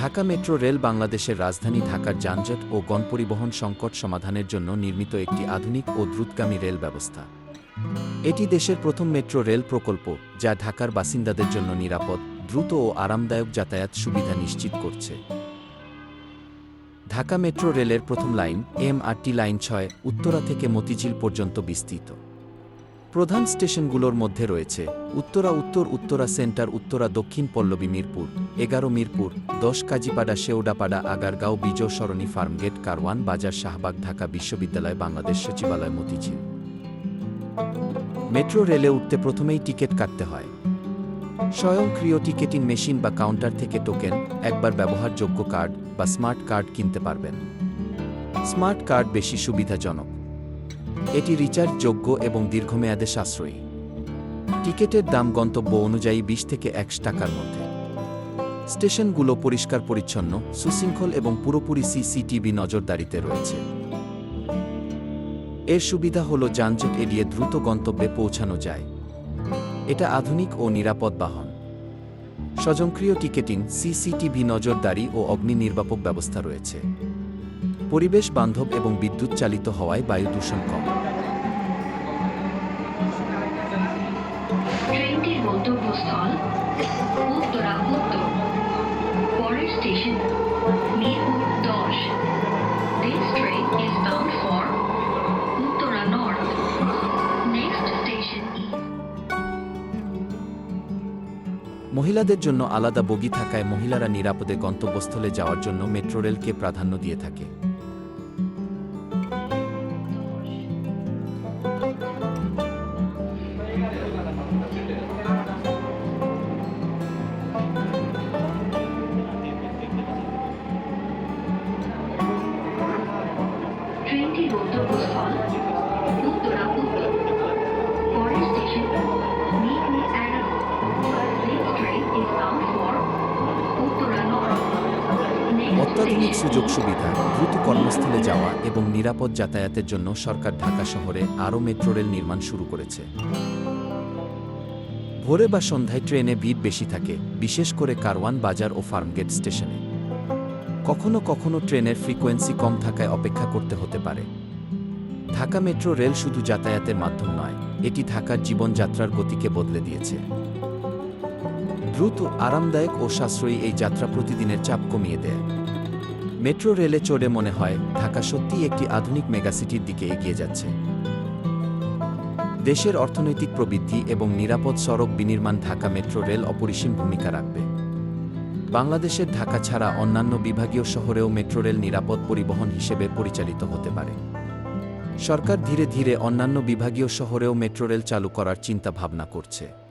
Dhaka metro rail বাংলাদেশের রাজধানী ঢাকার যানজট ও গণপরিবহন সংকট সমাধানের জন্য নির্মিত একটি আধুনিক ও দ্রুতগামী রেল ব্যবস্থা। এটি দেশের প্রথম মেট্রো রেল প্রকল্প, যা ঢাকার বাসিন্দাদের জন্য নিরাপদ, দ্রুত ও আরামদায়ক যাতায়াত সুবিধা নিশ্চিত করছে। ঢাকা মেট্রো রেলের প্রথম লাইন এমআরটি লাইন ছয়, উত্তরা থেকে মতিঝিল পর্যন্ত বিস্তৃত। প্রধান স্টেশনগুলোর মধ্যে রয়েছে উত্তরা উত্তর উত্তরা সেন্টার উত্তরা দক্ষিণ পল্লবী মিরপুর, এগারো মিরপুর, দশ কাজীপাড়া শেওডাপাড়া আগারগাঁও বিজয় সরণি ফার্মগেট কারওয়ান বাজার শাহবাগ ঢাকা বিশ্ববিদ্যালয় বাংলাদেশ সচিবালয় মতিঝিল। মেট্রো রেলে উঠতে প্রথমেই টিকিট কাটতে হয়। স্বয়ংক্রিয় টিকেটিং মেশিন বা কাউন্টার থেকে টোকেন, একবার ব্যবহারযোগ্য কার্ড বা স্মার্ট কার্ড কিনতে পারবেন। স্মার্ট কার্ড বেশি সুবিধাজনক। এটি রিচার্জযোগ্য এবং দীর্ঘমেয়াদে সাশ্রয়ী। টিকেটের দাম গন্তব্য অনুযায়ী বিশ থেকে একশো টাকার মধ্যে। স্টেশনগুলো পরিষ্কার পরিচ্ছন্ন, সুশৃঙ্খল এবং পুরোপুরি সিসিটিভি নজরদারিতে রয়েছে। এর সুবিধা হল যানজট এড়িয়ে দ্রুত গন্তব্যে পৌঁছানো যায়। এটা আধুনিক ও নিরাপদ বাহন। স্বজনক্রিয় টিকেটিং, সিসিটিভি নজরদারি ও অগ্নি নির্বাপক ব্যবস্থা রয়েছে। পরিবেশ বান্ধব এবং বিদ্যুৎ চালিত হওয়ায় বায়ু দূষণ কম। গন্তব্যস্থল উত্তরা পরের স্টেশন মিরপুর দশ। This train is bound for north next station is মহিলাদের জন্য আলাদা বগি থাকায় মহিলারা নিরাপদে গন্তব্যস্থলে যাওয়ার জন্য মেট্রো রেলকে প্রাধান্য দিয়ে থাকে। অত্যাধুনিক সুযোগ সুবিধা, দ্রুত কর্মস্থলে যাওয়া এবং নিরাপদ যাতায়াতের জন্য সরকার ঢাকা শহরে আরও মেট্রো রেল নির্মাণ শুরু করেছে। ভোরে বা সন্ধ্যায় ট্রেনে ভিড় বেশি থাকে, বিশেষ করে কারওয়ান বাজার ও ফার্মগেট স্টেশনে। কখনো কখনো ট্রেনের ফ্রিকোয়েন্সি কম থাকায় অপেক্ষা করতে হতে পারে। ঢাকা মেট্রো রেল শুধু যাতায়াতের মাধ্যম নয়, এটি ঢাকার জীবনযাত্রার গতিকে বদলে দিয়েছে। দ্রুত, আরামদায়ক ও সাশ্রয়ী এই যাত্রা প্রতিদিনের চাপ কমিয়ে দেয়। মেট্রো রেলে চড়ে মনে হয় ঢাকা সত্যিই একটি আধুনিক মেগাসিটির দিকে এগিয়ে যাচ্ছে। দেশের অর্থনৈতিক প্রবৃদ্ধি এবং নিরাপদ সড়ক বিনির্মাণ ঢাকা মেট্রো রেল অপরিসীম ভূমিকা রাখবে। বাংলাদেশের ঢাকা ছাড়া অন্যান্য বিভাগীয় শহরেও মেট্রো রেল নিরাপদ পরিবহন হিসেবে পরিচালিত হতে পারে। সরকার ধীরে ধীরে অন্যান্য বিভাগীয় শহরেও মেট্রো রেল চালু করার চিন্তা ভাবনা করছে।